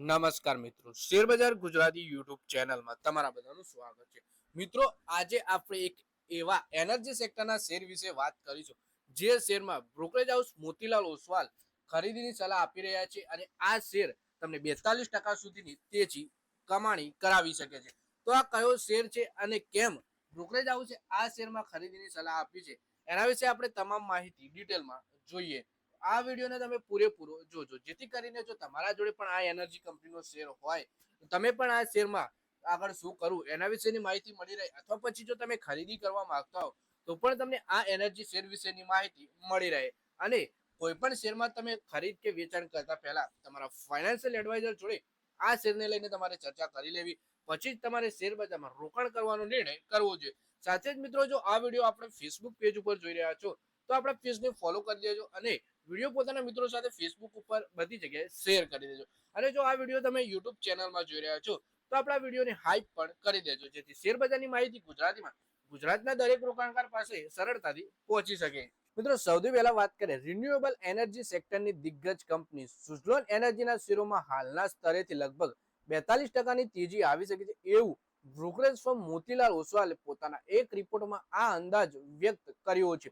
નમસ્કાર મિત્રો. શેરબજાર ગુજરાતી યુટ્યુબ ચેનલમાં તમારા બધાનું સ્વાગત છે. મિત્રો, આજે આપણે એક એવા એનર્જી સેક્ટરના શેર વિશે વાત કરીશું, જે શેરમાં બ્રોકરેજ હાઉસ મોતીલાલ ઓસવાલ ખરીદીની સલાહ આપી રહ્યા છે અને આ શેર તમને બેતાલીસ ટકા સુધીની તેજી કમાણી કરાવી શકે છે. તો આ કયો શેર છે અને કેમ બ્રોકરેજ હાઉસે આ શેરમાં ખરીદીની સલાહ આપી છે? એના વિશે આપણે તમામ માહિતી ડિટેલમાં જોઈએ. આ વિડીયોને તમે પૂરેપૂરો જોજો. જેથી કરીને જો તમારા જોડે પણ આ એનર્જી કંપનીનો શેર હોય તમે પણ આ શેરમાં આગળ શું કરવું, એના વિશેની માહિતી મળી રહે. અથવા પછી જો તમે ખરીદી કરવા માંગતા હો, તો પણ તમને આ એનર્જી શેર વિશેની માહિતી મળી રહે. અને કોઈ પણ શેરમાં તમે ખરીદ કે વેચાણ કરતા પહેલા તમારા ફાઇનાન્શિયલ એડવાઇઝર જોડે આ શેરને લઈને તમારે ચર્ચા કરી લેવી. પછી જ તમારે શેર બજારમાં રોકાણ કરવાનો નિર્ણય કરવો જોઈએ. સાથે જ મિત્રો, જો આ વીડિયો આપણે ફેસબુક પેજ ઉપર જોઈ રહ્યા છો, તો આપણા પેજને ફોલો કરી દેજો અને વીડિયો પોતાના મિત્રો સાથે ફેસબુક ઉપર બધી જગ્યાએ શેર કરી દેજો. અને જો આ વીડિયો તમે યુટ્યુબ ચેનલમાં જોઈ રહ્યા છો, તો આપણા વિડીયોને હાઈપ પણ કરી દેજો, જેથી શેરબજારની માહિતી ગુજરાતીમાં, ગુજરાતના દરેક રોકાણકાર પાસે સરળતાથી પહોંચી શકે. મિત્રો, સૌથી પહેલા વાત કરીએ રિન્યુએબલ એનર્જી સેક્ટરની દિગ્ગજ કંપની સુઝલોન એનર્જીના શેરોમાં હાલના સ્તરેથી લગભગ બેતાલીસ ટકાની તેજી આવી શકે છે એવું બ્રોકરેજ ફોર્મ મોતીલાલ ઓસવાલે પોતાના એક રિપોર્ટમાં આ અંદાજ વ્યક્ત કર્યો છે.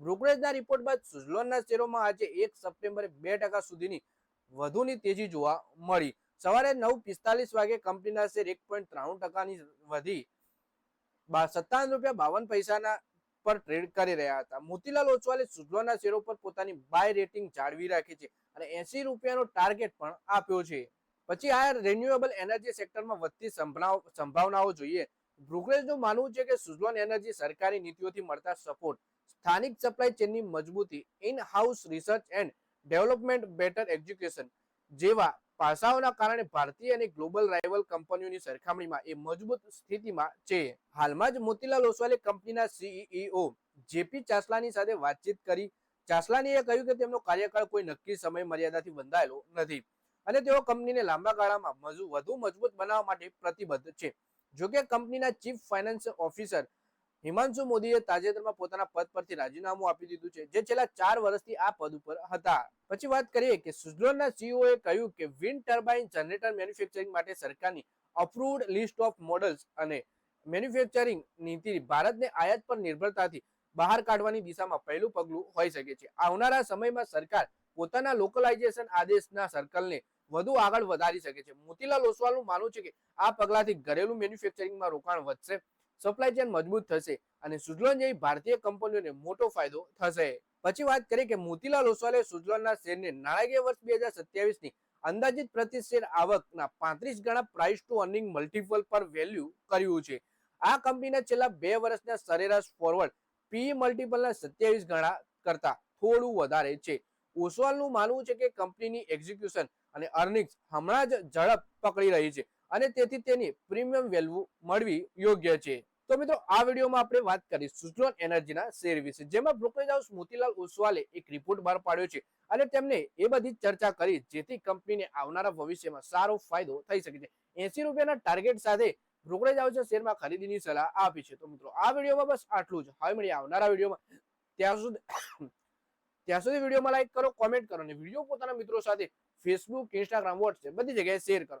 બ્રોકરેજના રિપોર્ટ બાદ સુઝલોનના શેરોમાં આજે એક સપ્ટેમ્બરે બે ટકા સુધીની વધુની તેજી જોવા મળી. સવારે નવ પિસ્તાલીસ વાગે કંપનીના શેર એક પોઈન્ટ ત્રાણું ટકાની વધી સત્તાવન રૂપિયા બાવન પૈસાના પર ટ્રેડ કરી રહ્યા હતા. મોતીલાલ ઓચવાલે સુઝલોનના શેરો પર પોતાની બાય રેટિંગ જાળવી રાખી છે અને એસી રૂપિયાનો ટાર્ગેટ પણ આપ્યો છે. પછી આ રિન્યુએબલ એનર્જી સેક્ટરમાં વધતી સંભાવ- સંભાવનાઓ જોઈએ. બ્રોકરેજનું માનવું છે કે સુઝલોન એનર્જી સરકારી નીતિઓથી મળતા સપોર્ટ સ્થાનિક સપ્લાય ચેનની મજબૂતી in house research and development better education જેવા પાસાઓના કારણે ભારતીય અને ગ્લોબલ રાઇવલ કંપનીઓની સરખામણીમાં એ મજબૂત સ્થિતિમાં છે. હાલમાં જ મોતીલાલ ઓસવાલે કંપનીના સીઈઓ જેપી ચાસલાની સાથે વાતચીત કરી. ચાસલાનીએ કહ્યું કે તેમનો કાર્યકાળ કોઈ નક્કી સમય મર્યાદાથી બંધાયેલો નથી અને તેઓ કંપનીને લાંબા ગાળામાં વધુ મજબૂત બનાવવા માટે પ્રતિબદ્ધ છે. જોકે કંપનીના ચીફ ફાઇનાન્સ ઓફિસર હિમાંશુ મોદીએ તાજેતરમાં પોતાના પદ પરથી રાજીનામું આપી દીધું છે, જે છેલ્લા ચાર વર્ષથી આ પદ ઉપર હતા. પછી વાત કરીએ કે સુઝલોનના સીઈઓએ કહ્યું કે વિન્ડ ટર્બાઇન જનરેટર મેન્યુફેક્ચરિંગ માટે સરકારની અપ્રુવડ લિસ્ટ ઓફ મોડલ્સ અને મેન્યુફેક્ચરિંગ નીતિ ભારતને આયાત પર નિર્ભરતાથી બહાર કાઢવાની દિશામાં પહેલું પગલું હોઈ શકે છે. આવનારા સમયમાં સરકાર પોતાના લોકલાઇઝેશન આદેશના સર્કલને વધુ આગળ વધારી શકે છે. મોતીલાલ ઓસવાલનું માનવું છે કે આ પગલાથી ઘરેલું મેન્યુફેક્ચરિંગમાં રોકાણ વધશે. સપ્લાય ચેન મજબૂત થશે અને સુઝલોન જેવી ભારતીય કંપનીઓને મોટો ફાયદો થશે. પછી વાત કરીએ કે મોતીલાલ ઓસવાલે સુઝલોનના શેરને નાણાકીય વર્ષ બે હજાર સત્યાવીસની અંદાજિત પ્રતિ શેર આવકના પાંત્રીસ ગણા પ્રાઇસ ટુ અર્નિંગ મલ્ટીપલ પર વેલ્યુ કર્યું છે. આ કંપનીના છેલ્લા બે વર્ષના સરેરાશ ફોરવર્ડ પી મલ્ટિપલના સત્યાવીસ ગણા કરતા થોડું વધારે છે. ઓસવાલનું માનવું છે કે કંપનીની એક્ઝિક્યુશન અને અર્નિંગ્સ હમણાં જ ઝડપ પકડી રહી છે અને તેથી તેની પ્રીમિયમ વેલ્યુ મળવી યોગ્ય છે. તો મિત્રો, આ વિડીયોમાં આપણે વાત કરી સુઝલોન એનર્જીના શેર વિશે. જેમાં બ્રોકરેજ હાઉસ મોતીલાલ ઓસવાલે એક રિપોર્ટ બહાર પાડ્યો છે અને તેમને એ બધી ચર્ચા કરી, જેથી કંપનીને આવનારા ભવિષ્યમાં સારો ફાયદો થઈ શકે છે. એસી રૂપિયાના ટાર્ગેટ સાથે બ્રોકરેજ હાઉસે શેરમાં ખરીદીની સલાહ આપી છે. તો મિત્રો, આ વિડીયોમાં બસ આટલું જ. હવે મળીએ આવનારા વિડીયોમાં. ત્યાં સુધી ત્યાં સુધી વિડીયોમાં લાઈક કરો કોમેન્ટ કરો અને વીડિયો પોતાના મિત્રો સાથે ફેસબુક ઇન્સ્ટાગ્રામ વોટ્સએપ બધી જગ્યાએ શેર કરો.